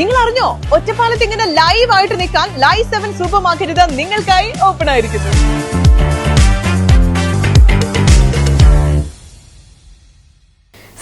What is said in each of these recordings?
നിങ്ങൾ അറിഞ്ഞോ ഒറ്റപ്പാലത്ത് ഇങ്ങനെ ലൈവ് ആയിട്ട് നിൽക്കാൻ ലൈവ് സെവൻ സൂപ്പർ മാർക്കറ്റ് നിങ്ങൾക്കായി ഓപ്പൺ ആയിരിക്കുന്നു.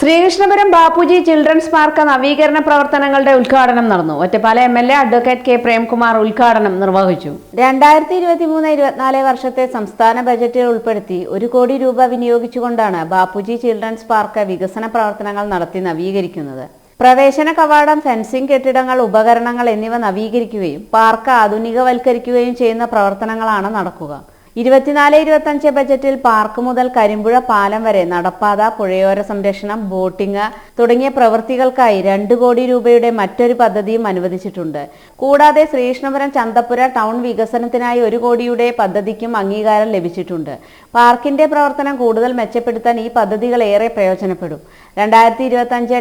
ശ്രീകൃഷ്ണപുരം ബാപ്പുജി ചിൽഡ്രൻസ് പാർക്ക് നവീകരണ പ്രവർത്തനങ്ങളുടെ ഉദ്ഘാടനം നടന്നു. ഒറ്റപ്പാല M L A advocate K Premkumar ഉദ്ഘാടനം നിർവഹിച്ചു. രണ്ടായിരത്തി ഇരുപത്തി മൂന്ന് ഇരുപത്തിനാല് വർഷത്തെ സംസ്ഥാന ബജറ്റിൽ ഉൾപ്പെടുത്തി ഒരു കോടി രൂപ വിനിയോഗിച്ചുകൊണ്ടാണ് ബാപ്പുജി ചിൽഡ്രൻസ് പാർക്ക് വികസന പ്രവർത്തനങ്ങൾ നടത്തി നവീകരിക്കുന്നത്. പ്രവേശന കവാടം ഫെൻസിംഗ് കെട്ടിടങ്ങൾ ഉപകരണങ്ങൾ എന്നിവ നവീകരിക്കുകയും പാർക്ക് ആധുനികവൽക്കരിക്കുകയും ചെയ്യുന്ന പ്രവർത്തനങ്ങളാണ് നടക്കുക. ഇരുപത്തിനാല് ഇരുപത്തഞ്ച് ബജറ്റിൽ പാർക്ക് മുതൽ കരിമ്പുഴ പാലം വരെ നടപ്പാത പുഴയോര സംരക്ഷണം ബോട്ടിംഗ് തുടങ്ങിയ പ്രവൃത്തികൾക്കായി രണ്ട് കോടി രൂപയുടെ മറ്റൊരു പദ്ധതിയും അനുവദിച്ചിട്ടുണ്ട്. കൂടാതെ ശ്രീകൃഷ്ണപുരം ചന്തപ്പുര ടൗൺ വികസനത്തിനായി ഒരു കോടിയുടെ പദ്ധതിക്കും അംഗീകാരം ലഭിച്ചിട്ടുണ്ട്. പാർക്കിന്റെ പ്രവർത്തനം കൂടുതൽ മെച്ചപ്പെടുത്താൻ ഈ പദ്ധതികൾ ഏറെ പ്രയോജനപ്പെടും. രണ്ടായിരത്തി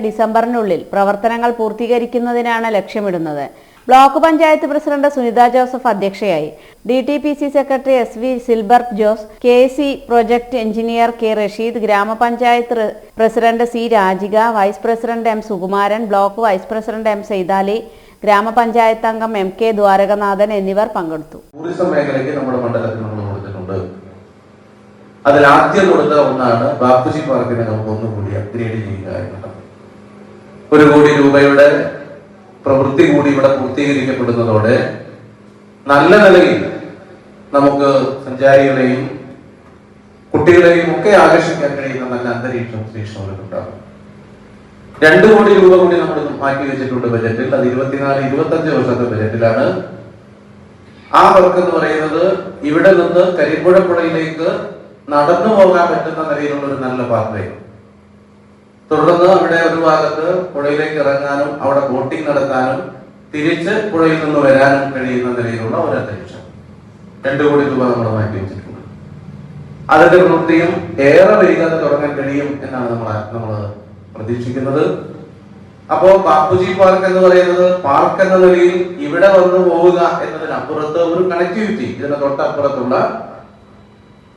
ഡിസംബറിനുള്ളിൽ പ്രവർത്തനങ്ങൾ പൂർത്തീകരിക്കുന്നതിനാണ് ലക്ഷ്യമിടുന്നത്. Block panchayat president Sunitha Joseph അധ്യക്ഷയായി. D T P C secretary S V Silbert Jose K C project engineer K Rasheed grama panchayat president C Rajika vice president M Sukumaran block vice president M Saithali grama panchayat അംഗം M K Dwarakanathan എന്നിവർ പങ്കെടുത്തു. Tourism മേഖലയ്ക്ക് നമ്മുടെ മണ്ഡലത്തിൽ നമ്മൾ കൊടുത്തിട്ടുണ്ട്. അതിൽ ആദ്യം കൊടുത്ത ഒന്നാണ് ബാപ്പുജി പാർക്കിനെ നമുക്ക് ഒന്നുകൂടി അപ്ഗ്രേഡ് ചെയ്യുക എന്നുള്ളത്. ഒരു കോടി രൂപയുടെ പ്രവൃത്തി കൂടി ഇവിടെ പൂർത്തീകരിക്കപ്പെടുന്നതോടെ നല്ല നിലയിൽ നമുക്ക് സഞ്ചാരികളെയും കുട്ടികളെയും ഒക്കെ ആകർഷിക്കാൻ കഴിയുന്ന നല്ല അന്തരീക്ഷം ശ്രീകൃഷ്ണപുരത്തുണ്ടാകും രണ്ടു കോടി രൂപ കൂടി നമ്മൾ മാറ്റി വെച്ചിട്ടുണ്ട് ബജറ്റിൽ. അത് ഇരുപത്തിനാല് ഇരുപത്തഞ്ച് വർഷത്തെ ബജറ്റിലാണ്. ആ വർക്ക് എന്ന് പറയുന്നത് ഇവിടെ നിന്ന് കരിമ്പുഴ പുഴയിലേക്ക് നടന്നു പോകാൻ പറ്റുന്ന നിലയിലുള്ള ഒരു നല്ല പാത്വേ തുടർന്ന് അവിടെ ഒരു ഭാഗത്ത് പുഴയിലേക്ക് ഇറങ്ങാനും അവിടെ ബോട്ടിംഗ് നടത്താനും തിരിച്ച് പുഴയിൽ നിന്ന് വരാനും കഴിയുന്ന നിലയിലുള്ള ഒരു അന്തരീക്ഷം. രണ്ടു കോടി രൂപ നമ്മൾ മാറ്റി വെച്ചിട്ടുണ്ട്. അതിന്റെ പ്രവൃത്തിയും ഏറെ വൈകാതെ തുടങ്ങാൻ കഴിയും എന്നാണ് നമ്മൾ നമ്മൾ പ്രതീക്ഷിക്കുന്നത്. അപ്പോ ബാപ്പുജി പാർക്ക് എന്ന് പറയുന്നത് പാർക്ക് എന്ന നിലയിൽ ഇവിടെ വന്നു പോവുക എന്നതിനപ്പുറത്ത് ഒരു കണക്ടിവിറ്റി ഇതിന് തൊട്ടപ്പുറത്തുള്ള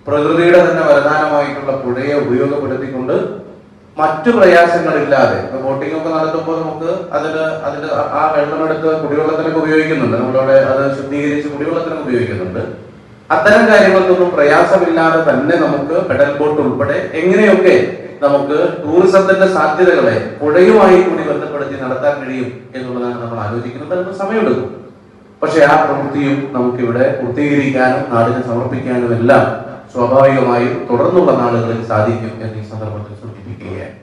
പ്രകൃതിയുടെ തന്നെ വരദാനമായിട്ടുള്ള പുഴയെ ഉപയോഗപ്പെടുത്തിക്കൊണ്ട് മറ്റു പ്രയാസങ്ങളില്ലാതെ ഇപ്പൊ ബോട്ടിംഗ് ഒക്കെ നടത്തുമ്പോൾ നമുക്ക് അതിന് അതിന് ആ വെള്ളമെടുത്ത് കുടിവെള്ളത്തിനൊക്കെ ഉപയോഗിക്കുന്നുണ്ട്. നമ്മളവിടെ അത് ശുദ്ധീകരിച്ച് കുടിവെള്ളത്തിനൊക്കെ ഉപയോഗിക്കുന്നുണ്ട്. അത്തരം കാര്യങ്ങൾക്കൊന്നും പ്രയാസമില്ലാതെ തന്നെ നമുക്ക് പെഡൽ ബോട്ട് ഉൾപ്പെടെ എങ്ങനെയൊക്കെ നമുക്ക് ടൂറിസത്തിന്റെ സാധ്യതകളെ പുഴയുമായി കൂടി ബന്ധപ്പെടുത്തി നടത്താൻ കഴിയും എന്നുള്ളതാണ് നമ്മൾ ആലോചിക്കുന്നത്. അതിന് സമയമെടുക്കും. പക്ഷെ ആ പ്രവൃത്തിയും നമുക്കിവിടെ പൂർത്തീകരിക്കാനും നാടിനെ സമർപ്പിക്കാനും എല്ലാം സ്വാഭാവികമായും തുടർന്നുള്ള നാളുകളിൽ സാധിക്കും എന്ന് ഈ സന്ദർഭത്തിൽ സൂചിപ്പിക്കുകയാണ്